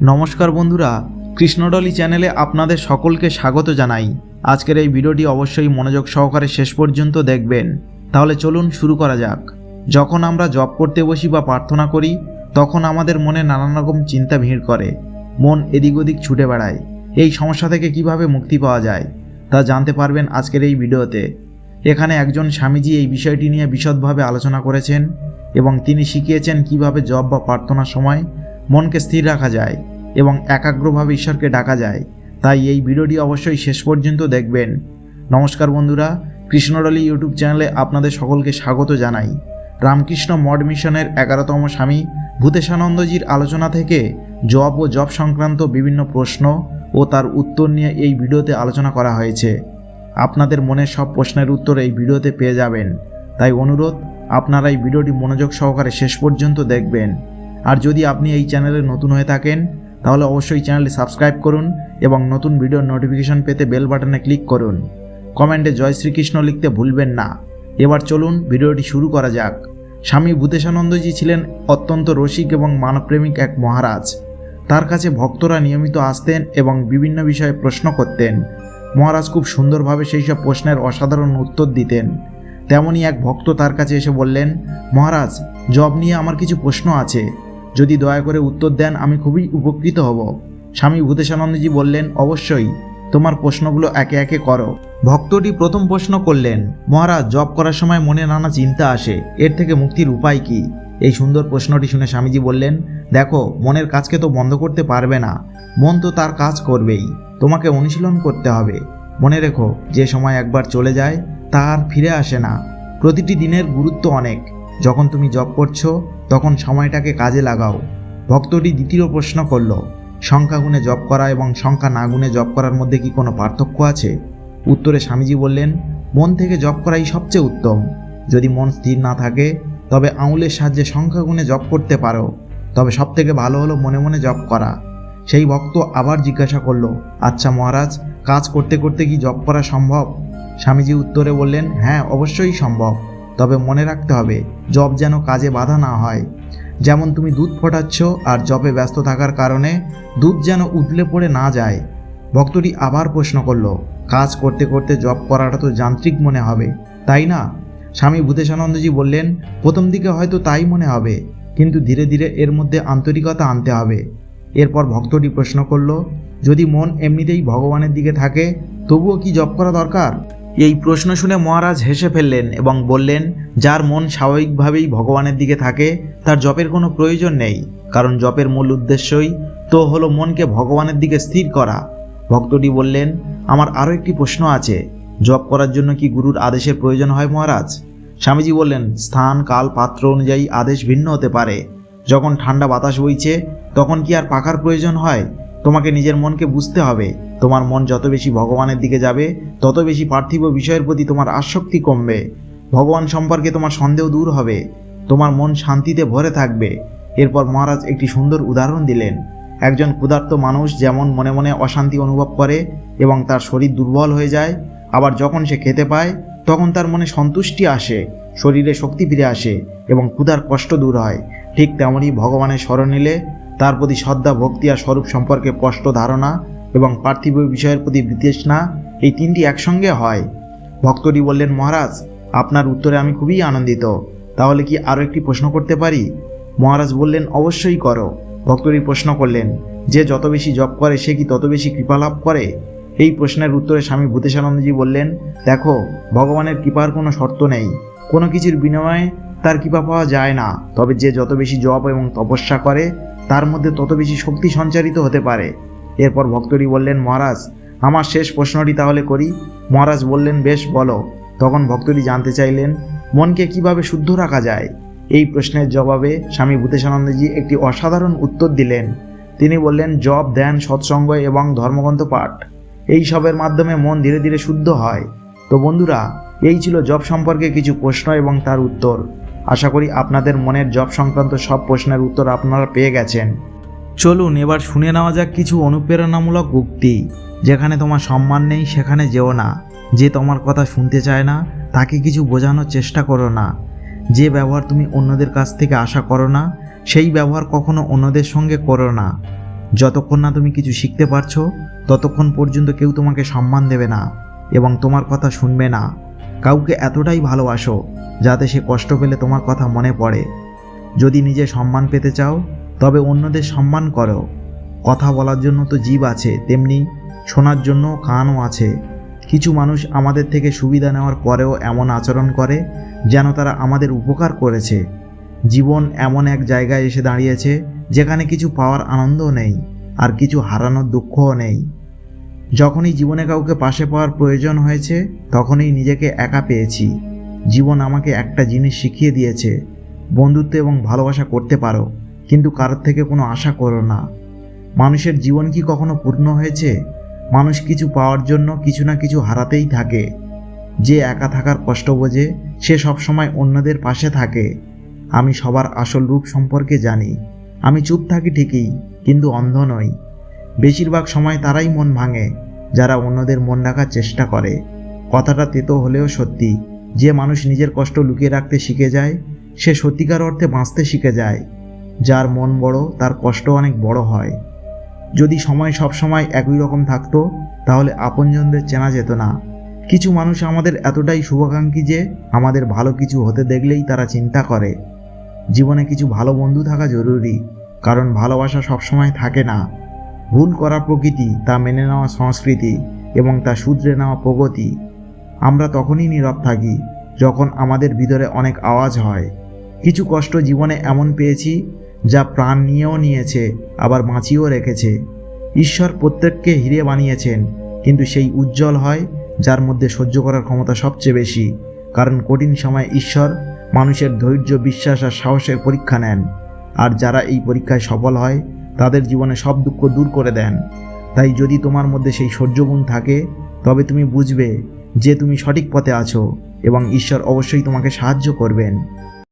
নমস্কার বন্ধুরা, কৃষ্ণডলি চ্যানেলে আপনাদের সকলকে স্বাগত জানাই। আজকের এই ভিডিওটি অবশ্যই মনোযোগ সহকারে শেষ পর্যন্ত দেখবেন। তাহলে চলুন শুরু করা যাক। যখন আমরা জব করতে বসি বা প্রার্থনা করি, তখন আমাদের মনে নানান রকম চিন্তা ভিড় করে। মন এদিক ওদিক ছুটে বেড়ায়। এই সমস্যা থেকে কীভাবে মুক্তি পাওয়া যায়, তা জানতে পারবেন আজকের এই ভিডিওতে। এখানে একজন স্বামীজি এই বিষয়টি নিয়ে বিশদভাবে আলোচনা করেছেন এবং তিনি শিখিয়েছেন কীভাবে জব বা প্রার্থনার সময় মনকে স্থির রাখা যায় এবং একাগ্রভাবে ঈশ্বরকে ডাকা যায়। তাই এই ভিডিওটি অবশ্যই শেষ পর্যন্ত দেখবেন। নমস্কার বন্ধুরা কৃষ্ণডলি ইউটিউব চ্যানেলে আপনাদের সকলকে স্বাগত জানাই। রামকৃষ্ণ মড মিশনের এগারোতম স্বামী ভূতেশানন্দজির আলোচনা থেকে জব ও জব সংক্রান্ত বিভিন্ন প্রশ্ন ও তার উত্তর নিয়ে এই ভিডিওতে আলোচনা করা হয়েছে। আপনাদের মনের সব প্রশ্নের উত্তর এই ভিডিওতে পেয়ে যাবেন। তাই অনুরোধ, আপনারা এই ভিডিওটি মনোযোগ সহকারে শেষ পর্যন্ত দেখবেন। আর যদি আপনি এই চ্যানেলে নতুন হয়ে থাকেন, তাহলে অবশ্যই চ্যানেলটি সাবস্ক্রাইব করুন এবং নতুন ভিডিওর নোটিফিকেশন পেতে বেল বাটনে ক্লিক করুন। কমেন্টে জয় শ্রীকৃষ্ণ লিখতে ভুলবেন না। এবার চলুন ভিডিওটি শুরু করা যাক। স্বামী ভূতেশানন্দজি ছিলেন অত্যন্ত রসিক এবং মানবপ্রেমিক এক মহারাজ। তার কাছে ভক্তরা নিয়মিত আসতেন এবং বিভিন্ন বিষয়ে প্রশ্ন করতেন। মহারাজ খুব সুন্দরভাবে সেই সব প্রশ্নের অসাধারণ উত্তর দিতেন। তেমনই এক ভক্ত তার কাছে এসে বললেন, মহারাজ, জব নিয়ে আমার কিছু প্রশ্ন আছে। যদি দয়া করে উত্তর দেন, আমি খুবই উপকৃত হব। স্বামী ভূতেশানন্দজি বললেন, অবশ্যই, তোমার প্রশ্নগুলো একে একে করো। ভক্তটি প্রথম প্রশ্ন করলেন, মহারাজ জব করার সময় মনে নানা চিন্তা আসে, এর থেকে মুক্তির উপায় কি? এই সুন্দর প্রশ্নটি শুনে স্বামীজি বললেন, দেখো, মনের কাজকে তো বন্ধ করতে পারবে না, মন তো তার কাজ করবেই, তোমাকে অনুশীলন করতে হবে। মনে রেখো, যে সময় একবার চলে যায় তা আর ফিরে আসে না। প্রতিটি দিনের গুরুত্ব অনেক। যখন তুমি জব করছ, তখন সময়টাকে কাজে লাগাও। ভক্তটি দ্বিতীয় প্রশ্ন করল সংখ্যা গুণে জব করা এবং সংখ্যা না গুণে জব করার মধ্যে কি কোনো পার্থক্য আছে? উত্তরে স্বামীজি বললেন, মন থেকে জব করাই সবচেয়ে উত্তম। যদি মন স্থির না থাকে, তবে আঙুলের সাহায্যে সংখ্যা গুণে জব করতে পারো। তবে সব থেকে ভালো হলো মনে মনে জব করা। সেই ভক্ত আবার জিজ্ঞাসা করল আচ্ছা মহারাজ, কাজ করতে করতে কি জব করা সম্ভব? স্বামীজি উত্তরে বললেন হ্যাঁ অবশ্যই সম্ভব। তবে মনে রাখতে হবে, জব যেন কাজে বাধা না হয়। যেমন তুমি দুধ ফোটাচ্ছ আর জবে ব্যস্ত থাকার কারণে দুধ যেন উতলে পড়ে না যায়। ভক্তটি আবার প্রশ্ন করল, কাজ করতে করতে জব করাটা তো যান্ত্রিক মনে হবে, তাই না? স্বামী ভূতেশানন্দজি বললেন, প্রথম দিকে হয়তো তাই মনে হবে, কিন্তু ধীরে ধীরে এর মধ্যে আন্তরিকতা আনতে হবে। এরপর ভক্তটি প্রশ্ন করল, যদি মন এমনিতেই ভগবানের দিকে থাকে, তবুও কি জব করা দরকার? এই প্রশ্ন শুনে মহারাজ হেসে ফেললেন এবং বললেন, যার মন স্বাভাবিকভাবেই ভগবানের দিকে থাকে, তার জপের কোনো প্রয়োজন নেই। কারণ জপের মূল উদ্দেশ্যই তো হলো মনকে ভগবানের দিকে স্থির করা। ভক্তটি বললেন, আমার আরও একটি প্রশ্ন আছে। জপ করার জন্য কি গুরুর আদেশের প্রয়োজন হয় মহারাজ? স্বামীজি বললেন, স্থান, কাল, পাত্র অনুযায়ী আদেশ ভিন্ন হতে পারে। যখন ঠান্ডা বাতাস বইছে, তখন কি আর পাখার প্রয়োজন হয়? তোমাকে নিজের মনকে বুঝতে হবে। তোমার মন যত বেশি ভগবানের দিকে যাবে, তত বেশি পার্থিব বিষয়ের প্রতি তোমার আসক্তি কমবে। ভগবান সম্পর্কে তোমার সন্দেহ দূর হবে। তোমার মন শান্তিতে ভরে থাকবে। এরপর মহারাজ একটি সুন্দর উদাহরণ দিলেন। একজন ক্ষুধার্ত মানুষ যেমন মনে মনে অশান্তি অনুভব করে এবং তার শরীর দুর্বল হয়ে যায়, আবার যখন সে খেতে পায়, তখন তার মনে সন্তুষ্টি আসে, শরীরে শক্তি ফিরে আসে এবং ক্ষুধার কষ্ট দূর হয়। ঠিক তেমনই ভগবানের স্মরণ নিলে তার প্রতি শ্রদ্ধা, ভক্তি আর স্বরূপ সম্পর্কে স্পষ্ট ধারণা এবং পার্থিব বিষয়ের প্রতি বিতৃষ্ণা এই তিনটি একসঙ্গে হয়। ভক্তটি বললেন, মহারাজ, আপনার উত্তরে আমি খুবই আনন্দিত। তাহলে কি আরও একটি প্রশ্ন করতে পারি? মহারাজ বললেন, অবশ্যই করো। ভক্তটি প্রশ্ন করলেন, যে যত বেশি জপ করে সে কি তত বেশি কৃপা লাভ করে? এই প্রশ্নের উত্তরে স্বামী ভূতেশানন্দজি বললেন, দেখো, ভগবানের কৃপার কোনো শর্ত নেই। কোনো কিছুর বিনিময়ে তার কৃপা পাওয়া যায় না। তবে যে যত বেশি জপ এবং তপস্যা করে তার মধ্যে তত বেশি শক্তি সঞ্চারিত হতে পারে। এরপর ভক্তটি বললেন, মহারাজ, আমার শেষ প্রশ্নটি তাহলে করি। মহারাজ বললেন, বেশ, বলো। তখন ভক্তটি জানতে চাইলেন, মনকে কীভাবে শুদ্ধ রাখা যায়? এই প্রশ্নের জবাবে স্বামী ভূতেশানন্দজি একটি অসাধারণ উত্তর দিলেন। তিনি বললেন, জপ, ধ্যান, সৎসঙ্গ এবং ধর্মগ্রন্থ পাঠ, এই সবের মাধ্যমে মন ধীরে ধীরে শুদ্ধ হয়। তো বন্ধুরা, এই ছিল জব সম্পর্কে কিছু প্রশ্ন এবং তার উত্তর। আশা করি আপনাদের মনের জব সংক্রান্ত সব প্রশ্নের উত্তর আপনারা পেয়ে গেছেন। চলুন, এবার শুনে নেওয়া যাক কিছু অনুপ্রেরণামূলক উক্তি। যেখানে তোমার সম্মান নেই, সেখানে যেও না। যে তোমার কথা শুনতে চায় না, তাকে কিছু বোঝানোর চেষ্টা করো না। যে ব্যবহার তুমি অন্যদের কাছ থেকে আশা করো না, সেই ব্যবহার কখনো অন্যদের সঙ্গে করো না। যতক্ষণ না তুমি কিছু শিখতে পারছ, ততক্ষণ পর্যন্ত কেউ তোমাকে সম্মান দেবে না এবং তোমার কথা শুনবে না। কাউকে এতটাই ভালোবাসো যাতে সে কষ্ট পেলে তোমার কথা মনে পড়ে। যদি নিজে সম্মান পেতে চাও, তবে অন্যদের সম্মান করো। কথা বলার জন্য তো জীব আছে, তেমনি শোনার জন্য কানও আছে। কিছু মানুষ আমাদের থেকে সুবিধা নেওয়ার পরেও এমন আচরণ করে যেন তারা আমাদের উপকার করেছে। জীবন এমন এক জায়গায় এসে দাঁড়িয়েছে যেখানে কিছু পাওয়ার আনন্দও নেই আর কিছু হারানোর দুঃখও নেই। যখনই জীবনে কাউকে পাশে পাওয়ার প্রয়োজন হয়েছে, তখনই নিজেকে একা পেয়েছি। জীবন আমাকে একটা জিনিস শিখিয়ে দিয়েছে, বন্ধুত্ব এবং ভালোবাসা করতে পারো, কিন্তু কারোর থেকে কোনো আশা করো না। মানুষের জীবন কি কখনো পূর্ণ হয়েছে? মানুষ কিছু পাওয়ার জন্য কিছু না কিছু হারাতেই থাকে। যে একা থাকার কষ্ট বোঝে, সে সবসময় অন্যদের পাশে থাকে। আমি সবার আসল রূপ সম্পর্কে জানি। আমি চুপ থাকি ঠিকই, কিন্তু অন্ধ নই। বেশিরভাগ সময় তারাই মন ভাঙে, যারা অন্যদের মন রাখার চেষ্টা করে। কথাটা তেতো হলেও সত্যি, যে মানুষ নিজের কষ্ট লুকিয়ে রাখতে শিখে যায়, সে সত্যিকার অর্থে বাঁচতে শিখে যায়। যার মন বড়, তার কষ্ট অনেক বড় হয়। যদি সময় সব সময় একই রকম থাকতো, তাহলে আপনজনদের চেনা যেত না। কিছু মানুষ আমাদের এতটাই শুভাকাঙ্ক্ষী যে, আমাদের ভালো কিছু হতে দেখলেই তারা চিন্তা করে। জীবনে কিছু ভালো বন্ধু থাকা জরুরি, কারণ ভালোবাসা সবসময় থাকে না। ভুল করা প্রকৃতি তা মেনে নেওয়া সংস্কৃতি এবং তা শুধরে নেওয়া প্রগতি। আমরা তখনই নীরব থাকি যখন আমাদের ভিতরে অনেক আওয়াজ হয়। কিছু কষ্ট জীবনে এমন পেয়েছি যা প্রাণ নিয়েও নিয়েছে, আবার বাঁচিয়েও রেখেছে। ঈশ্বর প্রত্যেককে হিরে বানিয়েছেন, কিন্তু সেই উজ্জ্বল হয় যার মধ্যে সহ্য করার ক্ষমতা সবচেয়ে বেশি, কারণ কঠিন সময় ঈশ্বর মানুষের ধৈর্য, বিশ্বাস আর সাহসের পরীক্ষা নেন। আর যারা এই পরীক্ষায় সফল হয় তাদের জীবনে সব দুঃখ দূর করে দেন। তাই যদি তোমার মধ্যে সেই সহ্যগুণ থাকে, তবে তুমি বুঝবে যে তুমি সঠিক পথে আছো এবং ঈশ্বর অবশ্যই তোমাকে সাহায্য করবেন।